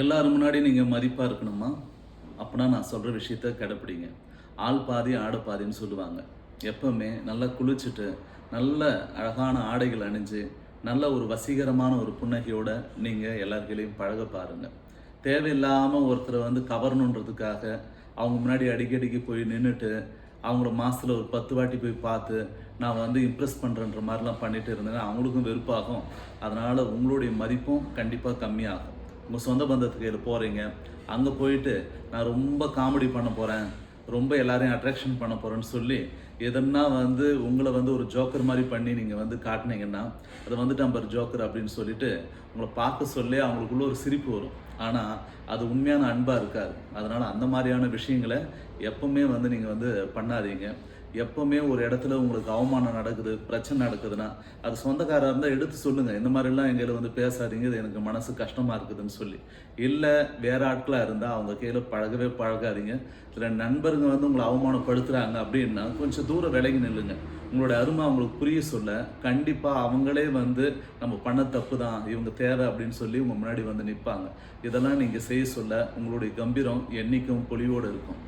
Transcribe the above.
எல்லாரும் முன்னாடி நீங்கள் மதிப்பாக இருக்கணுமா? அப்படின்னா நான் சொல்கிற விஷயத்த கடைப்பிடிங்க. ஆள் பாதி ஆடு பாதின்னு சொல்லுவாங்க. எப்பவுமே நல்லா குளிச்சுட்டு நல்ல அழகான ஆடைகள் அணிஞ்சு நல்ல ஒரு வசீகரமான ஒரு புன்னகையோட நீங்கள் எல்லாருக்கையும் பழக பாருங்கள் தேவையில்லாமல் ஒருத்தரை வந்து கவரணுன்றதுக்காக அவங்க முன்னாடி அடிக்கடிக்கு போய் நின்றுட்டு அவங்கள மாதத்தில் ஒரு பத்து வாட்டி போய் பார்த்து நான் வந்து இம்ப்ரெஸ் பண்ணுறன்ற மாதிரிலாம் பண்ணிட்டு இருந்தேன்னா அவங்களுக்கும் வெறுப்பாகும். அதனால் உங்களுடைய மதிப்பும் கண்டிப்பாக கம்மியாகும். உங்கள் சொந்த பந்தத்துக்கு இது போகிறீங்க அங்கே போயிட்டு நான் ரொம்ப காமெடி பண்ண போகிறேன் ரொம்ப எல்லாரையும் அட்ராக்ஷன் பண்ண போகிறேன்னு சொல்லி எதனா வந்து உங்களை வந்து ஒரு ஜோக்கர் மாதிரி பண்ணி நீங்கள் வந்து காட்டினீங்கன்னா அது வந்துட்டு நம்பர் ஜோக்கர் அப்படின்னு சொல்லிட்டு உங்களை பார்க்க சொல்லி அவங்களுக்குள்ள ஒரு சிரிப்பு வரும். ஆனால் அது உண்மையான அன்பாக இருக்காது. அதனால் அந்த மாதிரியான விஷயங்களை எப்பவுமே வந்து நீங்கள் வந்து பண்ணாதீங்க. எப்போவுமே ஒரு இடத்துல உங்களுக்கு அவமானம் நடக்குது பிரச்சனை நடக்குதுன்னா அது சொந்தக்காராக இருந்தால் எடுத்து சொல்லுங்கள் இந்த மாதிரிலாம் எங்களை வந்து பேசாதீங்க இது எனக்கு மனசு கஷ்டமாக இருக்குதுன்னு சொல்லி. இல்லை வேற ஆட்களாக இருந்தால் அவங்க கையில் பழகவே பழகாதீங்க. சில நண்பருங்க வந்து உங்களை அவமானப்படுத்துகிறாங்க அப்படின்னா கொஞ்சம் தூரம் விலகி நில்லுங்க. உங்களோட அருமை அவங்களுக்கு புரிய சொல்ல கண்டிப்பாக அவங்களே வந்து நம்ம பண்ண தப்பு தான் இவங்க தேவை அப்படின்னு சொல்லி உங்கள் முன்னாடி வந்து நிற்பாங்க இதெல்லாம் நீங்கள் செய்ய சொல்ல உங்களுடைய கம்பீரம் என்றைக்கும் பொலிவோடு இருக்கும்.